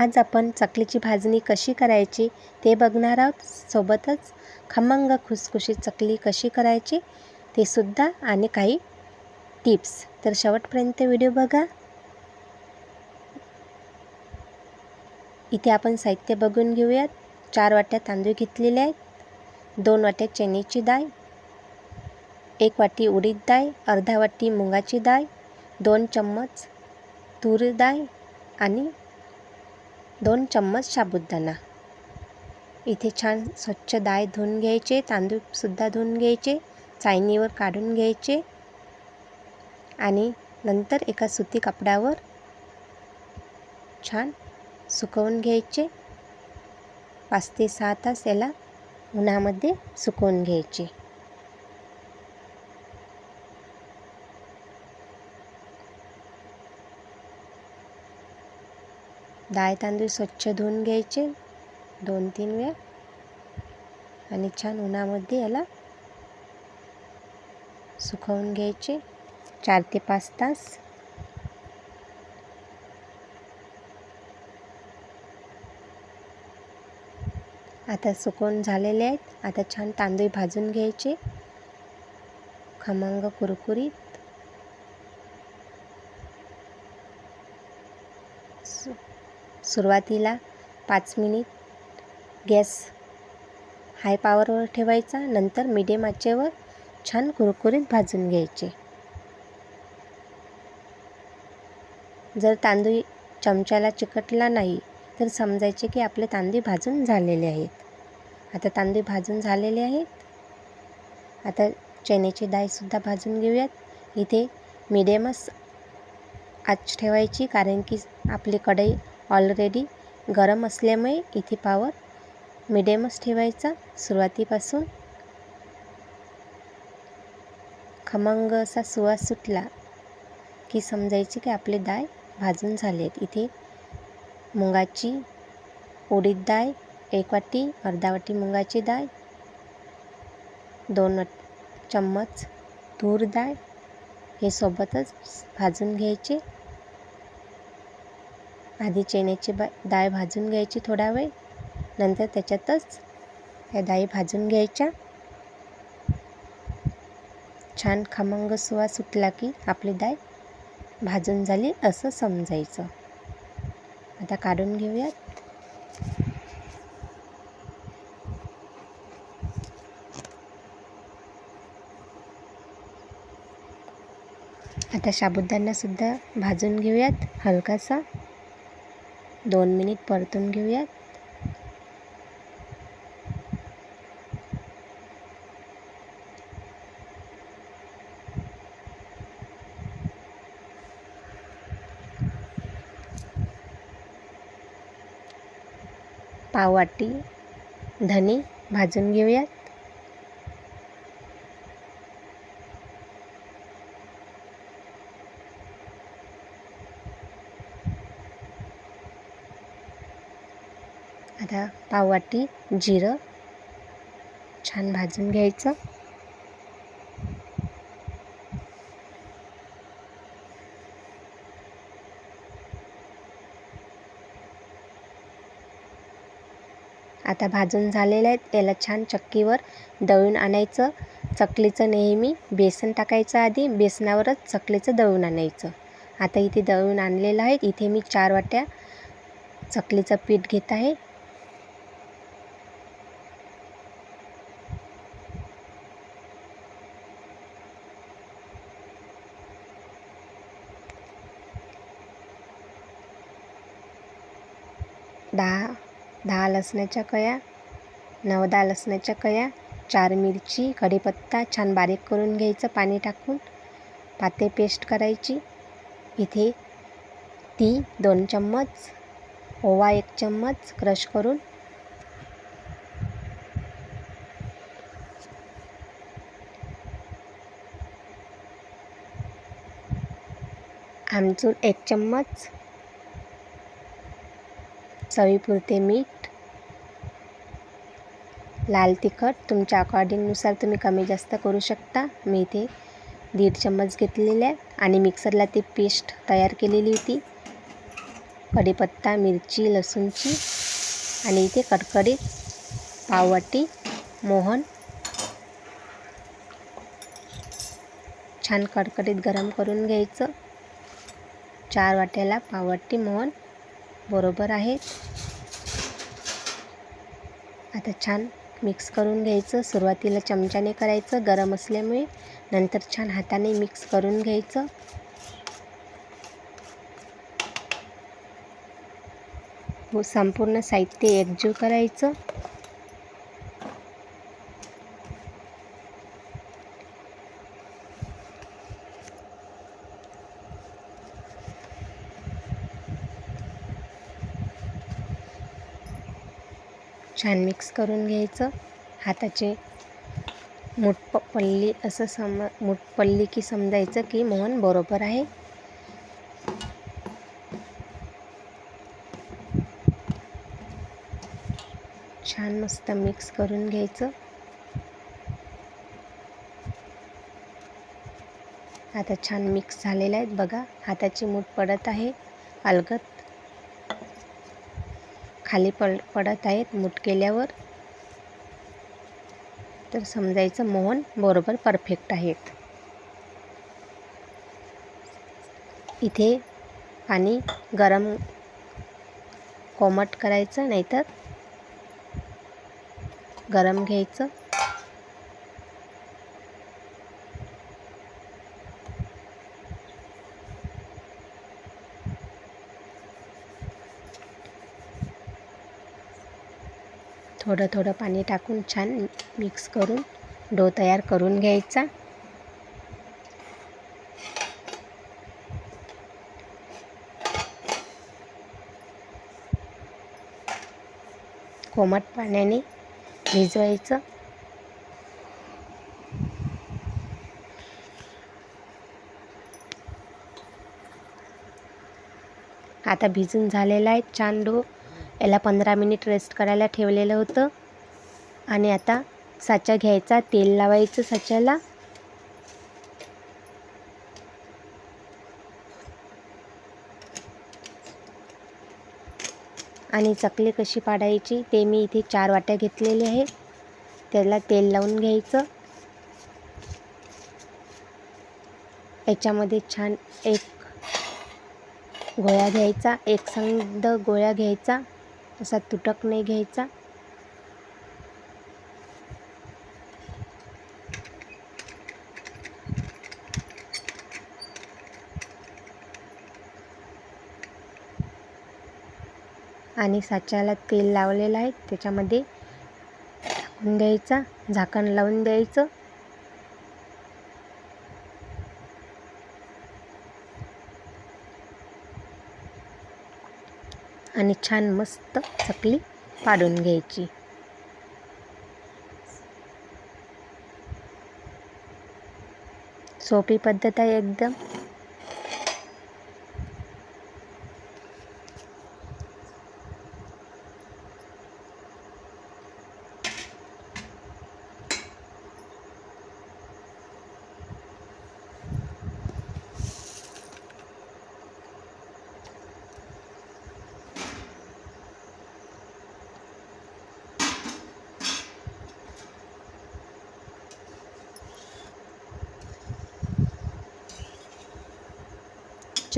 आज आपण चकलीची भाजणी कशी करायची ते बघणार आहोत. सोबतच खमंग खुसखुशीत चकली कशी करायची ते सुद्धा आणि काही टिप्स. तर शेवटपर्यंत व्हिडिओ बघा. इथे आपण साहित्य बघून घेऊयात. चार वाट्या तांदूळ घेतलेले आहेत. दोन वाट्या चण्याची डाळ. एक वाटी उडीद डाळ. अर्धा वाटी मुगाची डाळ. दोन चम्मच तूर डाळ आणि दोन चम्मच साबुदाणा इथे छान स्वच्छ डाळ धुवून घ्यायचे तांदूळसुद्धा धुवून घ्यायचे चाळणीवर काढून घ्यायचे आणि नंतर एका सुती कपड्यावर छान सुकवून घ्यायचे. पाच ते सहा तास याला उन्हामध्ये सुकवून घ्यायचे. डाळ तांदूळ स्वच्छ धुवून घ्यायचे. दोन तीन वेळा. आणि छान उन्हामध्ये याला सुकवून घ्यायचे. चार ते पाच तास. आता सुकवून झालेले आहेत. आता छान तांदूळ भाजून घ्यायचे. खमंग कुरकुरीत. सुरुवातीला पाच मिनिट गॅस हाय पॉवरवर ठेवायचा नंतर मिडियम आचेवर छान कुरकुरीत भाजून घ्यायचे. जर तांदूळ चमच्याला चिकटला नाही तर समजायचे की आपले तांदूळ भाजून झालेले आहेत. आता तांदूळ भाजून झालेले आहेत. आता चण्याची डाळसुद्धा भाजून घेऊयात. इथे मिडियमच आच ठेवायची कारण की आपली कढई ऑलरेडी गरम असल्यामुळे इथे पावर मिडियमच ठेवायचा सुरुवातीपासून. खमंग असा सुवास सुटला की समजायचे की आपले डाळ भाजून झाले आहेत इथे मुगाची उडीद डाळ एक वाटी अर्धा वाटी मुगाची डाळ दोन चम्मच तूर डाळ हे सोबतच भाजून घ्यायचे. आधी चण्याची बा डाळ भाजून घ्यायची थोडा वेळ. नंतर त्याच्यातच त्या डाळी भाजून घ्यायच्या. छान खमंग सुवास सुटला की आपली डाळ भाजून झाली असं समजायचं. आता काढून घेऊयात. आता साबुदाणासुद्धा भाजून घेऊयात हलकासा. दोन मिनिट परतून घेऊयात. पाववाटी धने भाजून घेऊयात. आता पाववाटी जिरं. छान भाजून घ्यायचं. आता भाजून झालेलं आहेत याला छान चक्कीवर दळून आणायचं. चकलीचं नेहमी बेसन टाकायचं आधी बेसनावरच चकलीचं दळून आणायचं. आता इथे दळून आणलेलं आहे इथे मी चार वाट्या चकलीचं पीठ घेत आहे. दहा दहा लसणाच्या कया नऊ दहा लसणाच्या कया चार मिरची कढीपत्ता छान बारीक करून घ्यायचं पाणी टाकून पाते पेस्ट करायची. इथे ती दोन चम्मच ओवा एक चम्मच क्रश करून आमचूर एक चम्मच चवीपुरते मीठ लाल तिखट. तुमच्या अकॉर्डिंगनुसार तुम्ही कमी जास्त करू शकता. मी इथे दीड चम्मच घेतलेले आहेत आणि मिक्सरला ती पेस्ट तयार केलेली होती. कढीपत्ता मिरची लसूणची आणि इथे कडकडीत पाववाटी मोहन. छान कडकडीत गरम करून घ्यायचं. चार वाट्याला पाववाटी मोहन. बरोबर आहे. आता छान मिक्स करून घ्यायचं. सुरुवातीला चमच्याने करायचं गरम असल्यामुळे नंतर छान हाताने मिक्स करून घ्यायचं. हो, संपूर्ण साहित्य एकजीव करायचं. छान मिक्स करून घ्यायचं. हाताचे मूठ प पल्ली असं सम मुठ पल्ली की समजायचं की मोहन बरोबर आहे. छान मस्त मिक्स करून घ्यायचं. आता छान मिक्स झालेलं आहेत बघा हाताची मूठ पडत आहे. अलगत खाली पड पडत आहेत मूठ केल्यावर. तर समजायचं मोहन बरोबर परफेक्ट आहेत. इथे पाणी गरम कोमट करायचं नाहीतर गरम घ्यायचं. थोडं थोडं पाणी टाकून छान मिक्स करून डो तयार करून घ्यायचा. कोमट पाण्याने भिजवायचं. आता भिजून झालेला आहे छान डो. याला पंधरा मिनिट रेस्ट करायला ठेवलेलं होतं. आणि आता साचा घ्यायचा तेल लावायचं साच्याला. आणि चकली कशी पाडायची ते मी इथे चार वाट्या घेतलेले आहे. त्याला तेल लावून घ्यायचं. याच्यामध्ये छान एक गोळ्या घ्यायचा एक संद गोळ्या घ्यायचा. असा तुटक नाही घ्यायचा. आणि साच्याला तेल लावलेलं आहे त्याच्यामध्ये टाकून द्यायचा झाकण लावून द्यायचं. आणि छान मस्त चकली पाडून घ्यायची. सोपी पद्धत आहे एकदम.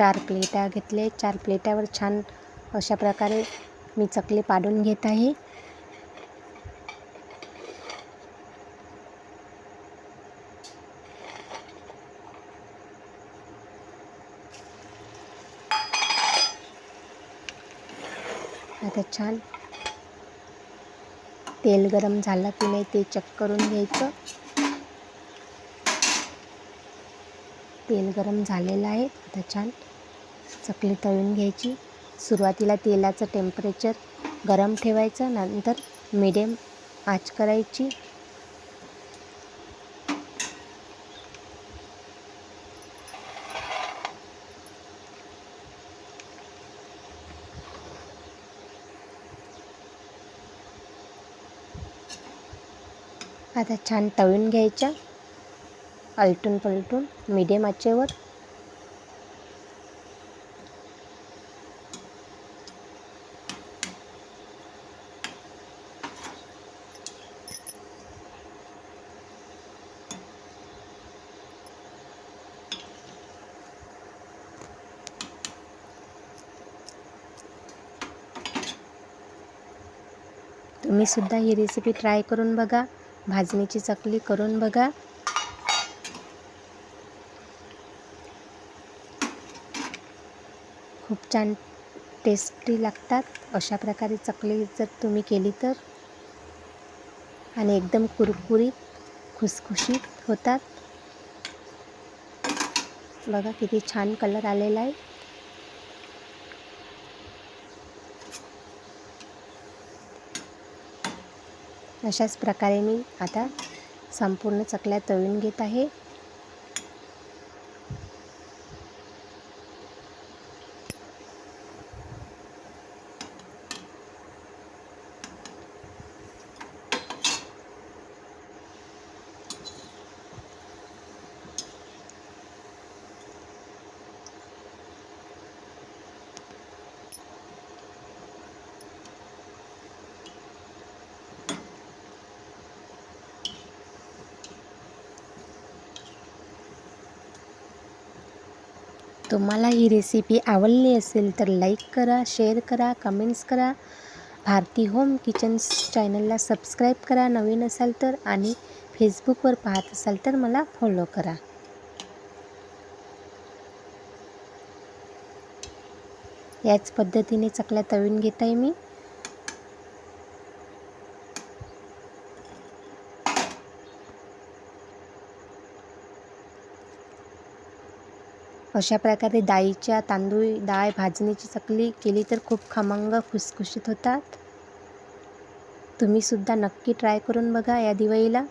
चार प्लेटा घेतले. चार प्लेटावर छान अशा प्रकारे मी चकली पाडून घेत आहे. आता छान तेल गरम झालं की नाही ते चेक करून घ्यायचं. तेल गरम झालेलं आहे. आता छान चकली तळून घ्यायची. सुरुवातीला तेलाचं टेम्परेचर गरम ठेवायचं नंतर मिडियम आच करायची. आता छान तळून घ्यायच्या. आलटून पलटून मिडियम आचेवर तुम्हीसुद्धा ही रेसिपी ट्राय करून बघा. भाजणीची चकली करून बघा. खूप छान टेस्टी लागतात. अशा प्रकारे चकली जर तुम्ही केली तर. आणि एकदम कुरकुरीत खुसखुशीत होतात. बघा किती छान कलर आलेला आहे. अशाच प्रकारे मी आता संपूर्ण चकल्या तळून घेत आहे. तुम्हाला ही रेसिपी आवडली असेल तर लाईक करा शेअर करा कमेंट्स करा. भारती होम किचन्स चॅनलला सबस्क्राईब करा. नवीन असाल तर आणि फेसबुकवर पाहत असाल तर मला फॉलो करा. याच पद्धतीने चकल्या तळून घेत आहे मी. अशा प्रकारे डाळीच्या तांदूळ डाळ भाजणीची चकली केली तर खूप खमंग खुसखुशीत होतात. तुम्हीसुद्धा नक्की ट्राय करून बघा या दिवाळीला.